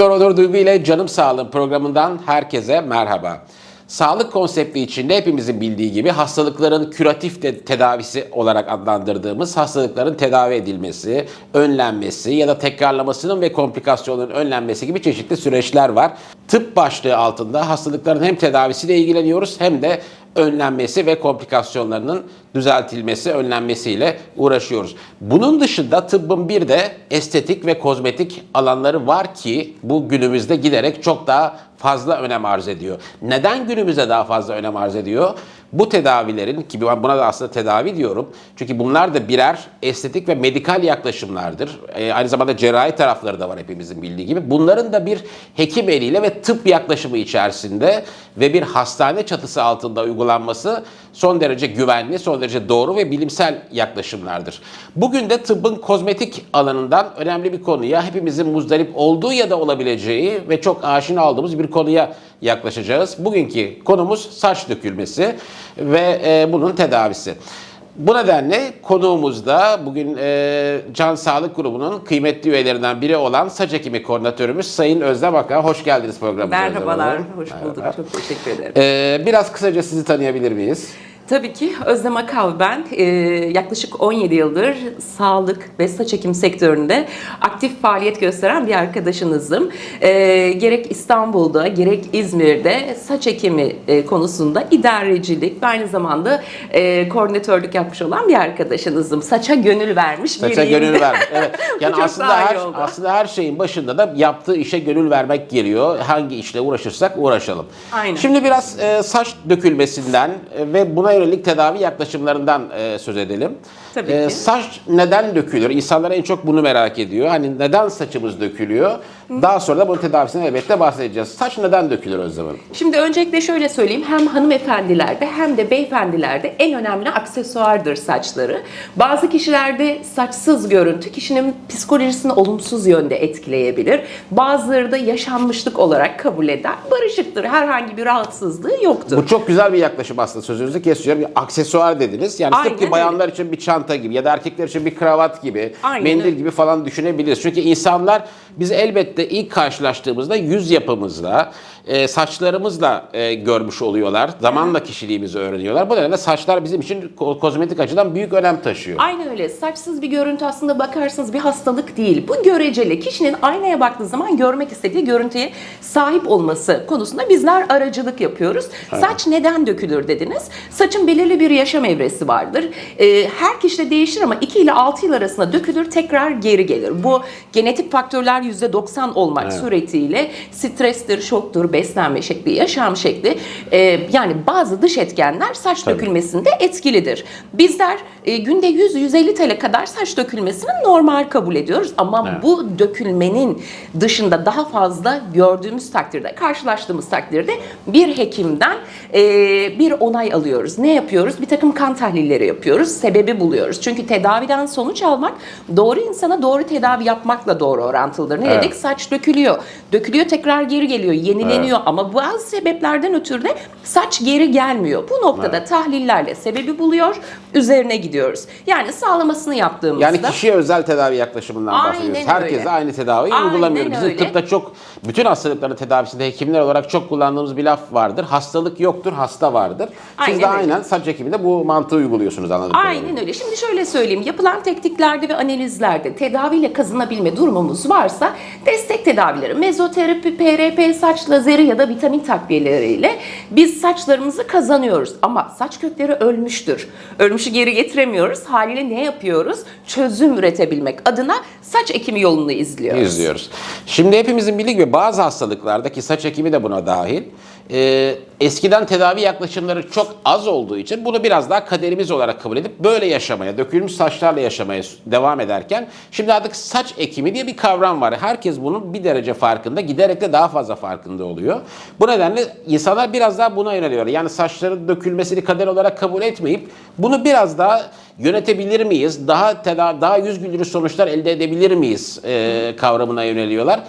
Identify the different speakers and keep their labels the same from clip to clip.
Speaker 1: Doktor Onur Duygu ile Canım Sağlığım programından herkese merhaba. Sağlık konsepti içinde hepimizin bildiği gibi hastalıkların küratif de tedavisi olarak adlandırdığımız hastalıkların tedavi edilmesi, önlenmesi ya da tekrarlamasının ve komplikasyonların önlenmesi gibi çeşitli süreçler var. Tıp başlığı altında hastalıkların hem tedavisiyle ilgileniyoruz hem de önlenmesi ve komplikasyonlarının düzeltilmesi, önlenmesiyle uğraşıyoruz. Bunun dışında tıbbın bir de estetik ve kozmetik alanları var ki bu günümüzde giderek çok daha fazla önem arz ediyor. Neden günümüzde daha fazla önem arz ediyor? Bu tedavilerin ki buna da aslında tedavi diyorum. Çünkü bunlar da birer estetik ve medikal yaklaşımlardır. Ee, aynı zamanda cerrahi tarafları da var hepimizin bildiği gibi. Bunların da bir hekim eliyle ve tıp yaklaşımı içerisinde ve bir hastane çatısı altında uygulanması son derece güvenli, son derece doğru ve bilimsel yaklaşımlardır. Bugün de tıbbın kozmetik alanından önemli bir konuya hepimizin muzdarip olduğu ya da olabileceği ve çok aşina olduğumuz bir konuya yaklaşacağız. Bugünkü konumuz saç dökülmesi ve e, bunun tedavisi. Bu nedenle konuğumuz da bugün e, Can Sağlık Grubu'nun kıymetli üyelerinden biri olan saç hekimi koordinatörümüz Sayın Özlem Akan. Hoş geldiniz programımıza.
Speaker 2: Merhabalar, hoş bulduk.
Speaker 1: Merhaba.
Speaker 2: Çok teşekkür ederim.
Speaker 1: E, biraz kısaca sizi tanıyabilir miyiz?
Speaker 2: Tabii ki Özlem Akav ben. Ee, yaklaşık 17 yıldır sağlık ve saç ekim sektöründe aktif faaliyet gösteren bir arkadaşınızım. Ee, gerek İstanbul'da gerek İzmir'de saç ekimi e, konusunda idarecilik ve aynı zamanda e, koordinatörlük yapmış olan bir arkadaşınızım. Saça gönül vermiş
Speaker 1: Saça
Speaker 2: biriyim.
Speaker 1: gönül vermek. Evet. Yani
Speaker 2: çok
Speaker 1: aslında
Speaker 2: daha iyi
Speaker 1: her
Speaker 2: oldu.
Speaker 1: aslında her şeyin başında da yaptığı işe gönül vermek geliyor. Hangi işle uğraşırsak uğraşalım.
Speaker 2: Aynen.
Speaker 1: Şimdi biraz e, saç dökülmesinden e, ve buna yönelik tedavi yaklaşımlarından e, söz edelim.
Speaker 2: Tabii
Speaker 1: E,
Speaker 2: ki.
Speaker 1: saç neden dökülür? İnsanlar en çok bunu merak ediyor. Hani neden saçımız dökülüyor? Daha sonra da bunun tedavisinden elbette bahsedeceğiz. Saç neden dökülür Özlem Hanım?
Speaker 2: Şimdi öncelikle şöyle söyleyeyim. Hem hanımefendilerde hem de beyefendilerde en önemli aksesuardır saçları. Bazı kişilerde saçsız görüntü kişinin psikolojisini olumsuz yönde etkileyebilir. Bazıları da yaşanmışlık olarak kabul eder. Barışıktır. Herhangi bir rahatsızlığı yoktur.
Speaker 1: Bu çok güzel bir yaklaşım aslında sözünüzü kesiyorum. Bir aksesuar dediniz. Yani
Speaker 2: Aynen
Speaker 1: tıpkı bayanlar için bir çanta gibi ya da erkekler için bir kravat gibi,
Speaker 2: Aynen
Speaker 1: mendil gibi falan düşünebiliriz. Çünkü insanlar biz elbette ilk karşılaştığımızda yüz yapımızla, e, saçlarımızla e, görmüş oluyorlar. Zamanla kişiliğimizi öğreniyorlar. Bu nedenle saçlar bizim için ko- kozmetik açıdan büyük önem taşıyor.
Speaker 2: Aynen öyle. Saçsız bir görüntü aslında bakarsanız bir hastalık değil. Bu göreceli. Kişinin aynaya baktığı zaman görmek istediği görüntüye sahip olması konusunda bizler aracılık yapıyoruz. Saç neden dökülür dediniz. Saçın belirli bir yaşam evresi vardır. Ee, her kişide değişir ama 2 ile 6 yıl arasında dökülür tekrar geri gelir. Bu genetik faktörler %90 olmak
Speaker 1: Evet.
Speaker 2: suretiyle strestir, şoktur, beslenme şekli, yaşam şekli e, yani bazı dış etkenler saç
Speaker 1: Tabii.
Speaker 2: dökülmesinde etkilidir. Bizler e, günde 100-150 TL kadar saç dökülmesini normal kabul ediyoruz ama
Speaker 1: Evet.
Speaker 2: bu dökülmenin dışında daha fazla gördüğümüz takdirde, karşılaştığımız takdirde bir hekimden e, bir onay alıyoruz. Ne yapıyoruz? Bir takım kan tahlilleri yapıyoruz, sebebi buluyoruz. Çünkü tedaviden sonuç almak doğru insana doğru tedavi yapmakla doğru orantılıdır. Ne
Speaker 1: Evet.
Speaker 2: dedik? Saç dökülüyor. Dökülüyor tekrar geri geliyor, yenileniyor ama bazı sebeplerden ötürü de saç geri gelmiyor. Bu noktada tahlillerle sebebi buluyor, üzerine gidiyoruz. Yani sağlamasını yaptığımızda
Speaker 1: Yani kişiye özel tedavi yaklaşımından
Speaker 2: Aynen
Speaker 1: bahsediyoruz.
Speaker 2: öyle.
Speaker 1: Herkese aynı tedaviyi
Speaker 2: Aynen
Speaker 1: uygulamıyoruz. Bizim
Speaker 2: öyle.
Speaker 1: tıpta çok, bütün hastalıkların tedavisinde hekimler olarak çok kullandığımız bir laf vardır. Hastalık yoktur, hasta vardır. Siz
Speaker 2: Aynen
Speaker 1: de
Speaker 2: öyle.
Speaker 1: aynen saç ekiminde bu mantığı uyguluyorsunuz kadarıyla.
Speaker 2: Aynen öyle. Şimdi şöyle söyleyeyim. Yapılan tekniklerde ve analizlerde tedaviyle kazanabilme durumumuz varsa destek tedavileri, mezoterapi, PRP, saç lazeri ya da vitamin takviyeleriyle biz saçlarımızı kazanıyoruz. Ama saç kökleri ölmüştür. Ölmüşü geri getiremiyoruz. Haliyle ne yapıyoruz? Çözüm üretebilmek adına saç ekimi yolunu izliyoruz.
Speaker 1: izliyoruz. Şimdi hepimizin bildiği gibi bazı hastalıklardaki saç ekimi de buna dahil. e, eskiden tedavi yaklaşımları çok az olduğu için bunu biraz daha kaderimiz olarak kabul edip böyle yaşamaya, dökülmüş saçlarla yaşamaya devam ederken şimdi artık saç ekimi diye bir kavram var. Herkes bunun bir derece farkında, giderek de daha fazla farkında oluyor. Bu nedenle insanlar biraz daha buna yöneliyor. Yani saçların dökülmesini kader olarak kabul etmeyip bunu biraz daha yönetebilir miyiz? Daha teda- daha yüz güldürücü sonuçlar elde edebilir miyiz? e, kavramına yöneliyorlar.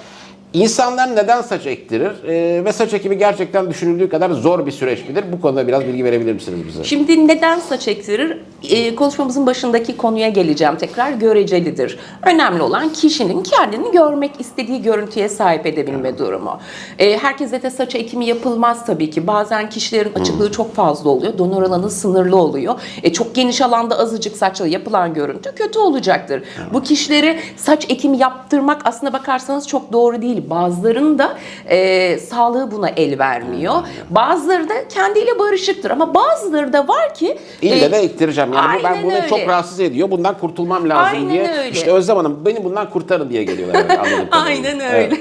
Speaker 1: İnsanlar neden saç ektirir Ee, ve saç ekimi gerçekten düşünüldüğü kadar zor bir süreç midir? Bu konuda biraz bilgi verebilir misiniz bize?
Speaker 2: Şimdi neden saç ektirir? Ee, konuşmamızın başındaki konuya geleceğim tekrar. Görecelidir. Önemli olan kişinin kendini görmek istediği görüntüye sahip edebilme durumu. Ee, herkese de saç ekimi yapılmaz tabii ki. Bazen kişilerin açıklığı çok fazla oluyor. Donör alanı sınırlı oluyor. E, çok geniş alanda azıcık saçla yapılan görüntü kötü olacaktır. Bu kişilere saç ekimi yaptırmak aslında bakarsanız çok doğru değil. Bazılarının da e, sağlığı buna el vermiyor. Bazıları da kendiyle barışıktır ama bazıları da var ki
Speaker 1: İlle
Speaker 2: e,
Speaker 1: de ektireceğim. Yani bu- ben
Speaker 2: aynen
Speaker 1: bunu
Speaker 2: öyle.
Speaker 1: çok rahatsız ediyor. Bundan kurtulmam lazım
Speaker 2: Aynen
Speaker 1: diye.
Speaker 2: öyle.
Speaker 1: İşte Özlem Hanım beni bundan kurtarın diye geliyorlar. herhalde, anladığım kadarıyla.
Speaker 2: Aynen öyle.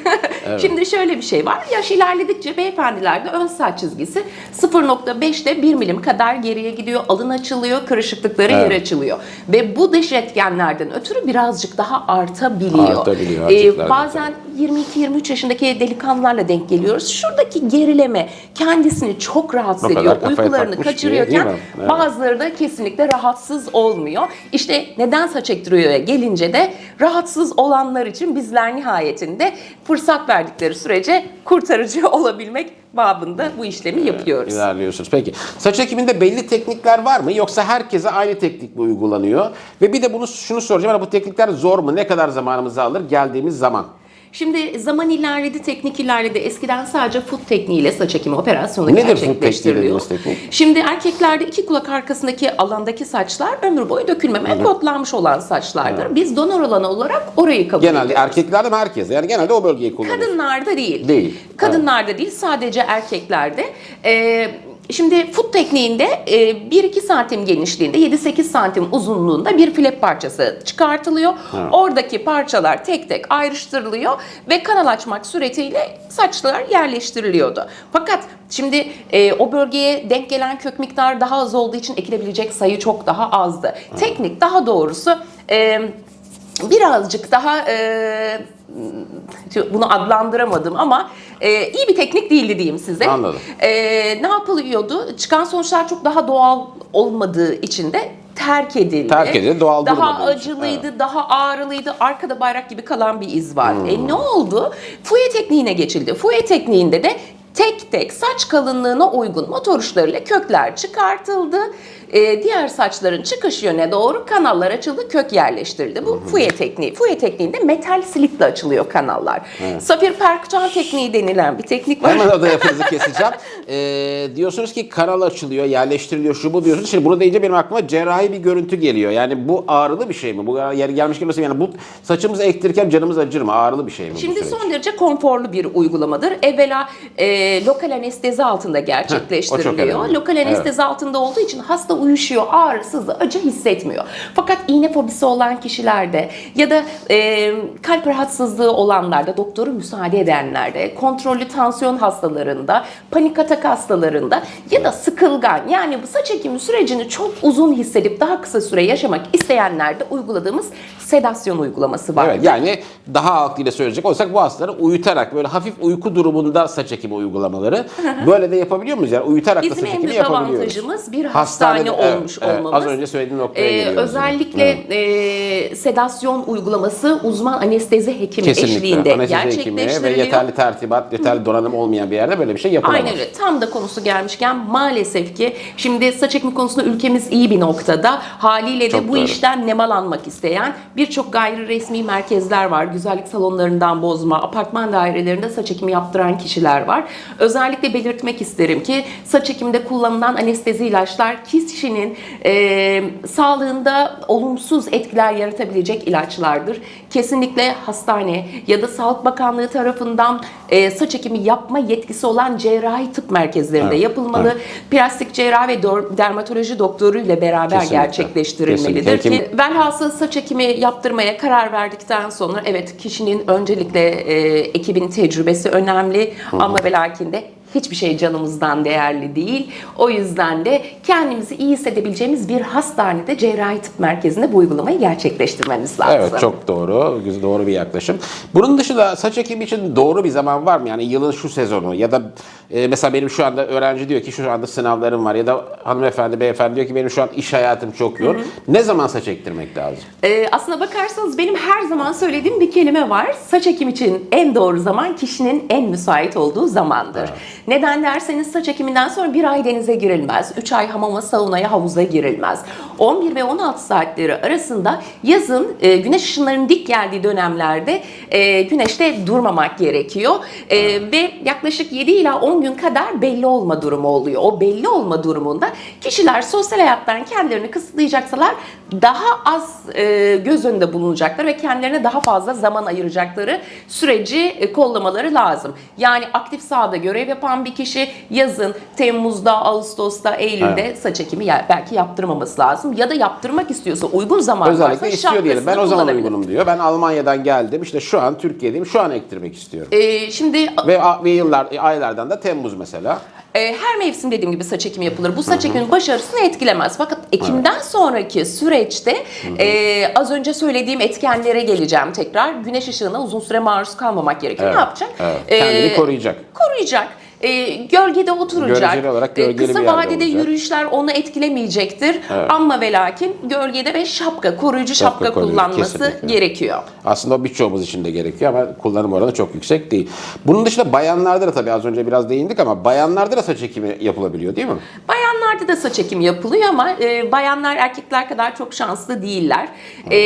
Speaker 2: Şimdi şöyle bir şey var. Yaş ilerledikçe beyefendilerde ön saç çizgisi 0.5 ile 1 milim kadar geriye gidiyor. Alın açılıyor, kırışıklıkları
Speaker 1: Evet.
Speaker 2: yer açılıyor. Ve bu dış etkenlerden ötürü birazcık daha artabiliyor.
Speaker 1: Artabiliyor,
Speaker 2: Ee, bazen 22-23 yaşındaki delikanlılarla denk geliyoruz. Şuradaki gerileme kendisini çok rahatsız ediyor. Uykularını
Speaker 1: diye,
Speaker 2: kaçırıyorken?
Speaker 1: Evet.
Speaker 2: bazıları da kesinlikle rahatsız olmuyor. İşte neden saç ektiriyor'a gelince de rahatsız olanlar için bizler nihayetinde fırsat verdikleri sürece kurtarıcı olabilmek babında bu işlemi yapıyoruz.
Speaker 1: İlerliyorsunuz. Peki. Saç ekiminde belli teknikler var mı? Yoksa herkese aynı teknik mi uygulanıyor? Ve bir de bunu şunu soracağım. Yani bu teknikler zor mu? Ne kadar zamanımızı alır geldiğimiz zaman?
Speaker 2: Şimdi zaman ilerledi, teknik ilerledi. Eskiden sadece foot tekniğiyle saç ekimi operasyonu
Speaker 1: Nedir foot tekniği
Speaker 2: gerçekleştiriliyor.
Speaker 1: dediğiniz teknik?
Speaker 2: Şimdi erkeklerde iki kulak arkasındaki alandaki saçlar ömür boyu dökülmemeye kodlanmış olan saçlardır. Biz donör alanı olarak orayı kabul
Speaker 1: Genelde
Speaker 2: ediyoruz.
Speaker 1: erkeklerde mi herkese? Yani genelde o bölgeyi kullanıyor.
Speaker 2: Kadınlarda değil.
Speaker 1: Değil.
Speaker 2: Kadınlarda değil sadece erkeklerde. Ee, Şimdi foot tekniğinde e, 1-2 santim genişliğinde 7-8 santim uzunluğunda bir flap parçası çıkartılıyor. Oradaki parçalar tek tek ayrıştırılıyor ve kanal açmak suretiyle saçlar yerleştiriliyordu. Fakat şimdi e, o bölgeye denk gelen kök miktarı daha az olduğu için ekilebilecek sayı çok daha azdı. Teknik daha doğrusu e, birazcık daha e, bunu adlandıramadım ama e, iyi bir teknik değildi diyeyim size.
Speaker 1: Anladım.
Speaker 2: E, ne yapılıyordu? Çıkan sonuçlar çok daha doğal olmadığı için de terk edildi.
Speaker 1: Terk edildi, doğal
Speaker 2: Daha acılıydı, daha ağrılıydı. Arkada bayrak gibi kalan bir iz var.
Speaker 1: Hmm.
Speaker 2: E ne oldu? Fuye tekniğine geçildi. Fuye tekniğinde de tek tek saç kalınlığına uygun motor uçlarıyla kökler çıkartıldı. Ee, diğer saçların çıkış yöne doğru kanallar açıldı, kök yerleştirildi. Bu fuye tekniği. Fuye tekniğinde metal slitle açılıyor kanallar. Safir perkütan tekniği denilen bir teknik var.
Speaker 1: Hemen o da yapınızı keseceğim. Ee, diyorsunuz ki kanal açılıyor, yerleştiriliyor, şu bu diyorsunuz. Şimdi bunu deyince benim aklıma cerrahi bir görüntü geliyor. Yani bu ağrılı bir şey mi? Bu yeri gelmiş geliyorsa yani bu saçımızı ektirirken canımız acır mı? Ağrılı bir şey mi bu
Speaker 2: Şimdi
Speaker 1: süreç?
Speaker 2: son derece konforlu bir uygulamadır. Evvela e, lokal anestezi altında gerçekleştiriliyor.
Speaker 1: önemli.
Speaker 2: lokal anestezi altında olduğu için hasta uyuşuyor, ağrısız, acı hissetmiyor. Fakat iğne fobisi olan kişilerde ya da e, kalp rahatsızlığı olanlarda, doktoru müsaade edenlerde, kontrollü tansiyon hastalarında, panik atak hastalarında ya da sıkılgan yani bu saç ekimi sürecini çok uzun hissedip daha kısa süre yaşamak isteyenlerde uyguladığımız sedasyon uygulaması var.
Speaker 1: Evet yani daha halkıyla söyleyecek olsak bu hastaları uyutarak böyle hafif uyku durumunda saç ekimi uygulamaları böyle de yapabiliyor muyuz? Yani uyutarak da
Speaker 2: Bizim
Speaker 1: saç
Speaker 2: en
Speaker 1: ekimi
Speaker 2: büyük
Speaker 1: yapabiliyoruz.
Speaker 2: avantajımız bir hastane
Speaker 1: Hastanede, evet,
Speaker 2: olmuş
Speaker 1: evet.
Speaker 2: olmamız.
Speaker 1: Az önce söylediğim noktaya
Speaker 2: Ee,
Speaker 1: geliyoruz.
Speaker 2: özellikle e, sedasyon uygulaması uzman anestezi hekimi
Speaker 1: Kesinlikle.
Speaker 2: eşliğinde
Speaker 1: Anestezi hekimi ve
Speaker 2: gerçekleştiriliyor.
Speaker 1: yeterli tertibat, yeterli donanım olmayan bir yerde böyle bir şey yapılamaz.
Speaker 2: Aynen öyle. Tam da konusu gelmişken maalesef ki şimdi saç ekimi konusunda ülkemiz iyi bir noktada. Haliyle de
Speaker 1: Çok
Speaker 2: bu
Speaker 1: doğru.
Speaker 2: işten nemalanmak isteyen birçok gayri resmi merkezler var. Güzellik salonlarından bozma, apartman dairelerinde saç ekimi yaptıran kişiler var. Özellikle belirtmek isterim ki saç ekiminde kullanılan anestezi ilaçlar kişinin e, sağlığında olumsuz etkiler yaratabilecek ilaçlardır. Kesinlikle hastane ya da Sağlık Bakanlığı tarafından e, saç ekimi yapma yetkisi olan cerrahi tıp merkezlerinde
Speaker 1: Evet,
Speaker 2: yapılmalı. Plastik cerrah ve dermatoloji doktoruyla beraber
Speaker 1: Kesinlikle.
Speaker 2: gerçekleştirilmelidir
Speaker 1: Kesinlikle.
Speaker 2: ki velhasıl saç ekimi yaptırmaya karar verdikten sonra evet kişinin öncelikle e, ekibin tecrübesi önemli ama ve lakin de Hiçbir şey canımızdan değerli değil. O yüzden de kendimizi iyi hissedebileceğimiz bir hastanede cerrahi tıp merkezinde bu uygulamayı gerçekleştirmemiz lazım.
Speaker 1: Evet çok doğru. Güzel, doğru bir yaklaşım. Bunun dışında saç ekimi için doğru bir zaman var mı? Yani yılın şu sezonu ya da e, mesela benim şu anda öğrenci diyor ki şu anda sınavlarım var ya da hanımefendi beyefendi diyor ki benim şu an iş hayatım çok yoğun. Ne zaman saç ektirmek lazım?
Speaker 2: Ee, aslına bakarsanız benim her zaman söylediğim bir kelime var. Saç ekim için en doğru zaman kişinin en müsait olduğu zamandır. Neden derseniz saç ekiminden sonra bir ay denize girilmez. 3 ay hamama, saunaya, havuza girilmez. 11 ve 16 saatleri arasında yazın e, güneş ışınlarının dik geldiği dönemlerde e, güneşte durmamak gerekiyor. E, ve yaklaşık 7 ila 10 gün kadar belli olma durumu oluyor. O belli olma durumunda kişiler sosyal hayattan kendilerini kısıtlayacaksalar daha az e, göz önünde bulunacaklar ve kendilerine daha fazla zaman ayıracakları süreci e, kollamaları lazım. Yani aktif sahada görev yapan bir kişi yazın Temmuz'da, Ağustos'ta, Eylül'de saç ekimi ya- belki yaptırmaması lazım ya da yaptırmak istiyorsa uygun zaman
Speaker 1: Özellikle
Speaker 2: varsa
Speaker 1: istiyor diyelim. Ben o zaman uygunum diyor. Ben Almanya'dan geldim. İşte şu an Türkiye'deyim. Şu an ektirmek istiyorum.
Speaker 2: E, şimdi
Speaker 1: Ve, ve yıllar, aylardan da Temmuz mesela.
Speaker 2: E, her mevsim dediğim gibi saç ekimi yapılır. Bu saç ekiminin başarısını etkilemez. Fakat ekimden sonraki süreçte e, az önce söylediğim etkenlere geleceğim tekrar. Güneş ışığına uzun süre maruz kalmamak gerekiyor.
Speaker 1: Evet,
Speaker 2: Ne yapacak?
Speaker 1: evet. Kendini koruyacak.
Speaker 2: Koruyacak. E, gölgede oturacak.
Speaker 1: Göreceli olarak
Speaker 2: E,
Speaker 1: gölgeli bir
Speaker 2: kısa
Speaker 1: yerde
Speaker 2: vadede
Speaker 1: olacak.
Speaker 2: yürüyüşler onu etkilemeyecektir. Ama ve lakin gölgede ve şapka, koruyucu şapka,
Speaker 1: Şapka koruyucu,
Speaker 2: kullanması
Speaker 1: kesinlikle. gerekiyor.
Speaker 2: Aslında
Speaker 1: o birçoğumuz için de gerekiyor ama kullanım oranı çok yüksek değil. Bunun dışında bayanlarda da tabii az önce biraz değindik ama bayanlarda da saç ekimi yapılabiliyor değil mi?
Speaker 2: Bayanlarda da saç ekimi yapılıyor ama e, bayanlar erkekler kadar çok şanslı değiller. E,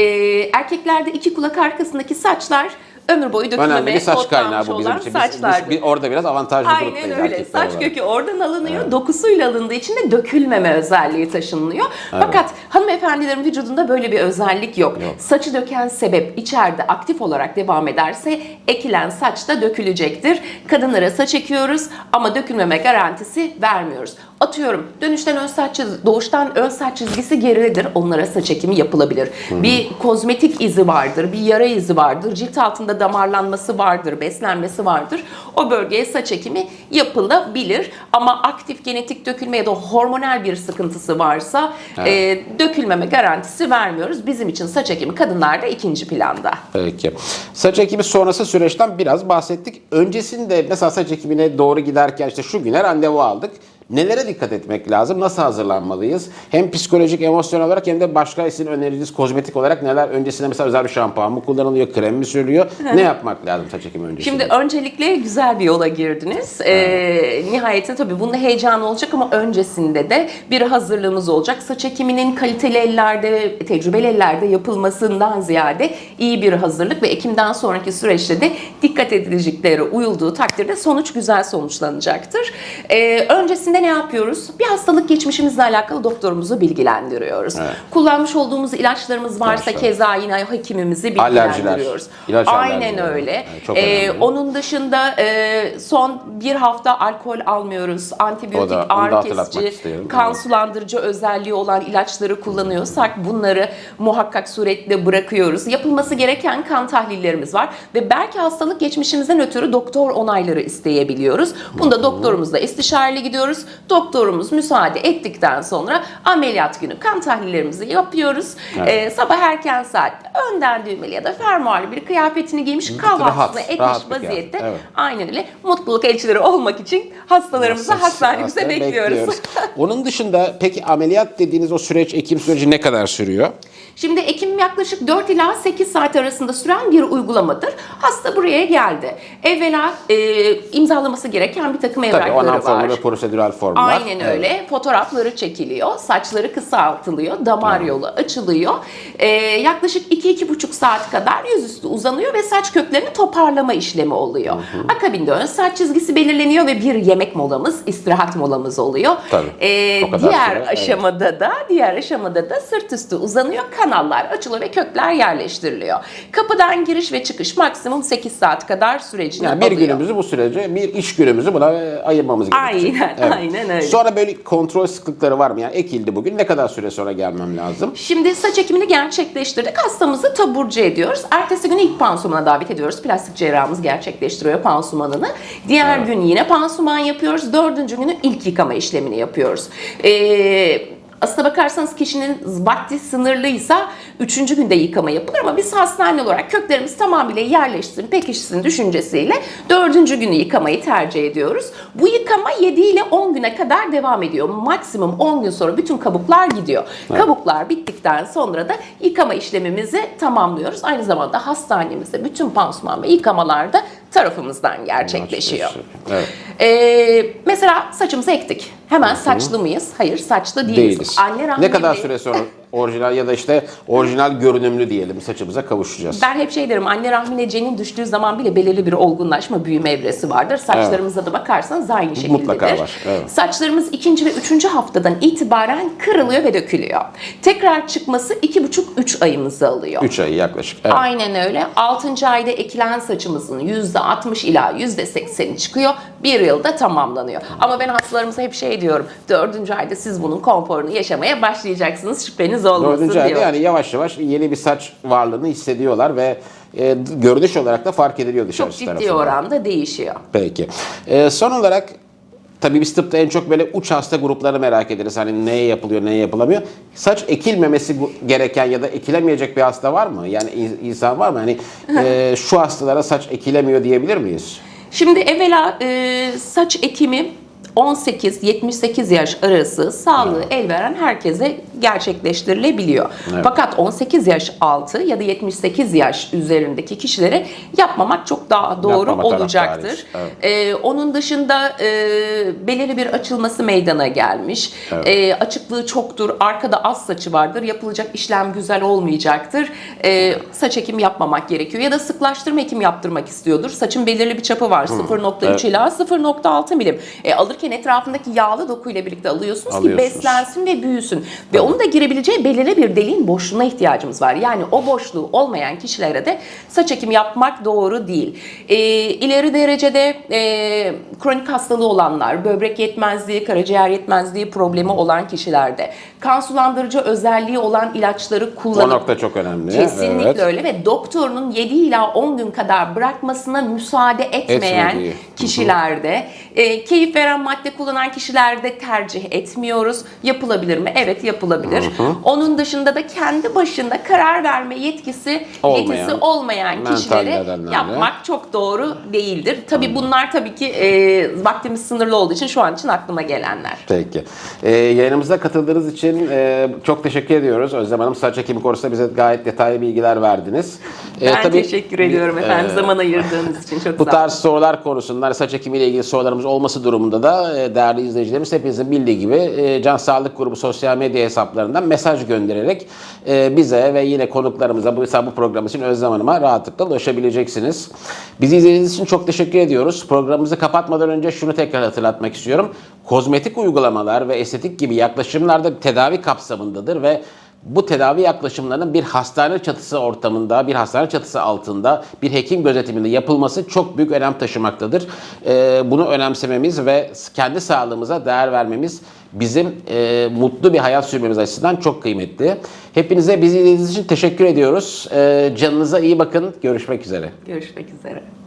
Speaker 2: erkeklerde iki kulak arkasındaki saçlar ömür boyu
Speaker 1: Önemli
Speaker 2: dökülmemeye
Speaker 1: bir saç kaynağı bu bizim için.
Speaker 2: Saçlardır.
Speaker 1: biz- biz orada biraz avantajlı
Speaker 2: Aynen öyle. Saç
Speaker 1: olarak.
Speaker 2: kökü oradan alınıyor, dokusuyla alındığı için de dökülmeme özelliği taşınılıyor. Fakat hanımefendilerin vücudunda böyle bir özellik yok. Saçı döken sebep içeride aktif olarak devam ederse ekilen saç da dökülecektir. Kadınlara saç ekiyoruz ama dökülmeme garantisi vermiyoruz. Atıyorum dönüşten ön saç doğuştan ön saç çizgisi geridedir. Onlara saç ekimi yapılabilir. Bir kozmetik izi vardır, bir yara izi vardır, cilt altında damarlanması vardır, beslenmesi vardır. O bölgeye saç ekimi yapılabilir. Ama aktif genetik dökülme ya da hormonal bir sıkıntısı varsa e, dökülmeme garantisi vermiyoruz. Bizim için saç ekimi kadınlarda ikinci planda.
Speaker 1: Peki. Saç ekimi sonrası süreçten biraz bahsettik. Öncesinde mesela saç ekimine doğru giderken işte şu güne randevu aldık. Nelere dikkat etmek lazım? Nasıl hazırlanmalıyız? Hem psikolojik, emosyonel olarak hem de başka sizin öneriniz kozmetik olarak neler? Öncesinde mesela özel bir şampuan mı kullanılıyor, krem mi sürülüyor? ne yapmak lazım saç ekimi öncesinde?
Speaker 2: Şimdi öncelikle güzel bir yola girdiniz. Ee, nihayetinde tabii bunun heyecanı olacak ama öncesinde de bir hazırlığımız olacak. Saç ekiminin kaliteli ellerde, tecrübeli ellerde yapılmasından ziyade iyi bir hazırlık ve ekimden sonraki süreçte de dikkat edileceklere uyulduğu takdirde sonuç güzel sonuçlanacaktır. Ee, öncesinde ne yapıyoruz? Bir hastalık geçmişimizle alakalı doktorumuzu bilgilendiriyoruz. Kullanmış olduğumuz ilaçlarımız varsa
Speaker 1: İlaçlar.
Speaker 2: keza yine hekimimizi bilgilendiriyoruz.
Speaker 1: ilaç
Speaker 2: Aynen öyle.
Speaker 1: Evet,
Speaker 2: Ee, onun dışında e, son bir hafta alkol almıyoruz. Antibiyotik,
Speaker 1: da-
Speaker 2: ağrı kesici, kan
Speaker 1: Evet.
Speaker 2: sulandırıcı özelliği olan ilaçları kullanıyorsak bunları muhakkak suretle bırakıyoruz. Yapılması gereken kan tahlillerimiz var ve belki hastalık geçmişimizden ötürü doktor onayları isteyebiliyoruz. Bunda doktorumuzla istişareli gidiyoruz. Doktorumuz müsaade ettikten sonra ameliyat günü kan tahlillerimizi yapıyoruz. Ee, sabah erken saatte önden düğmeli ya da fermuarlı bir kıyafetini giymiş kahvaltısını
Speaker 1: rahat,
Speaker 2: etmiş
Speaker 1: rahat
Speaker 2: vaziyette
Speaker 1: evet.
Speaker 2: aynen öyle mutluluk elçileri olmak için hastalarımızı hastanemize
Speaker 1: Hastane
Speaker 2: bekliyoruz.
Speaker 1: Onun dışında peki ameliyat dediğiniz o süreç, ekim süreci ne kadar sürüyor?
Speaker 2: Şimdi Ekim yaklaşık 4 ila 8 saat arasında süren bir uygulamadır. Hasta buraya geldi. Evvela e, imzalaması gereken bir takım
Speaker 1: Tabii
Speaker 2: evrakları
Speaker 1: onan
Speaker 2: var.
Speaker 1: formları ve prosedürel formlar.
Speaker 2: Aynen
Speaker 1: Evet.
Speaker 2: öyle. Fotoğrafları çekiliyor, saçları kısaltılıyor, damar yolu açılıyor. Ee, yaklaşık 2-2,5 saat kadar yüzüstü uzanıyor ve saç köklerini toparlama işlemi oluyor. Akabinde ön saç çizgisi belirleniyor ve bir yemek molamız, istirahat molamız oluyor.
Speaker 1: Tabii. Kadar
Speaker 2: diğer
Speaker 1: süre, evet.
Speaker 2: aşamada da diğer aşamada da sırt üstü uzanıyor, kanallar açılıyor ve kökler yerleştiriliyor. Kapıdan giriş ve çıkış maksimum 8 saat kadar sürecini
Speaker 1: Yani bir
Speaker 2: alıyor.
Speaker 1: günümüzü bu sürece, bir iş günümüzü buna e, ayırmamız gerekecek.
Speaker 2: Aynen,
Speaker 1: Evet.
Speaker 2: Aynen öyle.
Speaker 1: Sonra böyle kontrol sıklıkları var mı? Yani ekildi bugün. Ne kadar süre sonra gelmem lazım?
Speaker 2: Şimdi saç ekimini gerçekleştirdik. Hastamızı taburcu ediyoruz. Ertesi gün ilk pansumana davet ediyoruz. Plastik cerrahımız gerçekleştiriyor pansumanını. Diğer gün yine pansuman yapıyoruz. Dördüncü günü ilk yıkama işlemini yapıyoruz. Ee, aslına bakarsanız kişinin vakti sınırlıysa üçüncü günde yıkama yapılır ama biz hastane olarak köklerimiz tamamıyla yerleşsin, pekişsin düşüncesiyle dördüncü günü yıkamayı tercih ediyoruz. Bu yıkama 7 ile 10 güne kadar devam ediyor. Maksimum 10 gün sonra bütün kabuklar gidiyor. Kabuklar bittikten sonra da yıkama işlemimizi tamamlıyoruz. Aynı zamanda hastanemizde bütün pansuman ve yıkamalar da tarafımızdan gerçekleşiyor.
Speaker 1: Evet.
Speaker 2: Ee, mesela saçımızı ektik. Hemen saçlı mıyız? Hayır saçlı değiliz.
Speaker 1: Değiliz.
Speaker 2: Anne rahmi
Speaker 1: ne kadar süre sonra orijinal ya da işte orijinal görünümlü diyelim saçımıza kavuşacağız?
Speaker 2: Ben hep şey derim anne rahmine cenin düştüğü zaman bile belirli bir olgunlaşma büyüme evresi vardır. Saçlarımıza da bakarsanız aynı şekildedir.
Speaker 1: Mutlaka var, evet.
Speaker 2: Saçlarımız ikinci ve üçüncü haftadan itibaren kırılıyor ve dökülüyor. Tekrar çıkması iki buçuk üç ayımızı alıyor.
Speaker 1: 3 ay yaklaşık. Evet.
Speaker 2: Aynen öyle. 6. ayda ekilen saçımızın %60 ila %80'i çıkıyor. Bir yılda tamamlanıyor. Ama ben hastalarımıza hep şey diyorum. 4. ayda siz bunun konforunu yaşamaya başlayacaksınız. Şüpheniz olmasın
Speaker 1: Dördüncü ayda
Speaker 2: diyorum.
Speaker 1: yani yavaş yavaş yeni bir saç varlığını hissediyorlar ve e, görünüş olarak da fark ediliyor
Speaker 2: Çok
Speaker 1: dışarısı
Speaker 2: ciddi
Speaker 1: tarafından.
Speaker 2: oranda değişiyor.
Speaker 1: Peki. E, son olarak tabii biz tıpta en çok böyle uç hasta grupları merak ederiz. Hani neye yapılıyor, neye yapılamıyor. Saç ekilmemesi gereken ya da ekilemeyecek bir hasta var mı? Yani in- insan var mı? Hani e, şu hastalara saç ekilemiyor diyebilir miyiz?
Speaker 2: Şimdi evvela e, saç ekimi 18-78 yaş arası sağlığı el veren herkese gerçekleştirilebiliyor.
Speaker 1: Evet.
Speaker 2: Fakat 18 yaş altı ya da 78 yaş üzerindeki kişilere yapmamak çok daha doğru
Speaker 1: Yapmama
Speaker 2: olacaktır.
Speaker 1: Evet.
Speaker 2: E, onun dışında e, belirli bir açılması meydana gelmiş.
Speaker 1: Evet.
Speaker 2: E, açıklığı çoktur, arkada az saçı vardır, yapılacak işlem güzel olmayacaktır. E, saç ekimi yapmamak gerekiyor. Ya da sıklaştırma ekim yaptırmak istiyordur. Saçın belirli bir çapı var. 0.3
Speaker 1: Evet.
Speaker 2: ila 0.6 milim. E, alırken etrafındaki yağlı dokuyla birlikte alıyorsunuz
Speaker 1: Alıyorsunuz.
Speaker 2: ki beslensin ve büyüsün. Ve onun da girebileceği belirli bir deliğin boşluğuna ihtiyacımız var. Yani o boşluğu olmayan kişilere de saç ekimi yapmak doğru değil. E, ileri derecede e, kronik hastalığı olanlar, böbrek yetmezliği, karaciğer yetmezliği problemi olan kişilerde kan sulandırıcı özelliği olan ilaçları
Speaker 1: O
Speaker 2: kullanıp
Speaker 1: nokta çok önemli.
Speaker 2: Kesinlikle
Speaker 1: Evet.
Speaker 2: öyle ve doktorunun 7 ila 10 gün kadar bırakmasına müsaade etmeyen
Speaker 1: Etmediği.
Speaker 2: Kişilerde, e, keyif veren madde kullanan kişilerde tercih etmiyoruz. Yapılabilir mi? Evet yapılabilir. Onun dışında da kendi başında karar verme yetkisi
Speaker 1: Olmayan,
Speaker 2: yetkisi olmayan
Speaker 1: nedenlerle.
Speaker 2: yapmak çok doğru değildir. Tabii bunlar tabii ki e, vaktimiz sınırlı olduğu için şu an için aklıma gelenler.
Speaker 1: Peki. Ee, yayınımıza katıldığınız için e, çok teşekkür ediyoruz. Özlem Hanım saç ekimi konusunda bize gayet detaylı bilgiler verdiniz. Ee,
Speaker 2: Ben
Speaker 1: tabii,
Speaker 2: teşekkür ediyorum efendim
Speaker 1: e,
Speaker 2: zaman ayırdığınız için çok
Speaker 1: Bu
Speaker 2: sağ olun.
Speaker 1: tarz sorular konusunda hani saç ekimiyle ilgili sorularımız olması durumunda da e, değerli izleyicilerimiz hepinizin bildiği gibi e, Can Sağlık Grubu sosyal medya hesaplarından mesaj göndererek e, bize ve yine konuklarımıza bu, mesela bu için Özlem Hanım'a rahatlıkla ulaşabileceksiniz. Bizi izlediğiniz için çok teşekkür ediyoruz. Programımızı kapatmadan önce şunu tekrar hatırlatmak istiyorum. Kozmetik uygulamalar ve estetik gibi yaklaşımlar da tedavi kapsamındadır ve bu tedavi yaklaşımlarının bir hastane çatısı ortamında, bir hastane çatısı altında, bir hekim gözetiminde yapılması çok büyük önem taşımaktadır. Ee, bunu önemsememiz ve kendi sağlığımıza değer vermemiz bizim e, mutlu bir hayat sürmemiz açısından çok kıymetli. Hepinize bizi izlediğiniz için teşekkür ediyoruz. Ee, canınıza iyi bakın. Görüşmek üzere.
Speaker 2: Görüşmek üzere.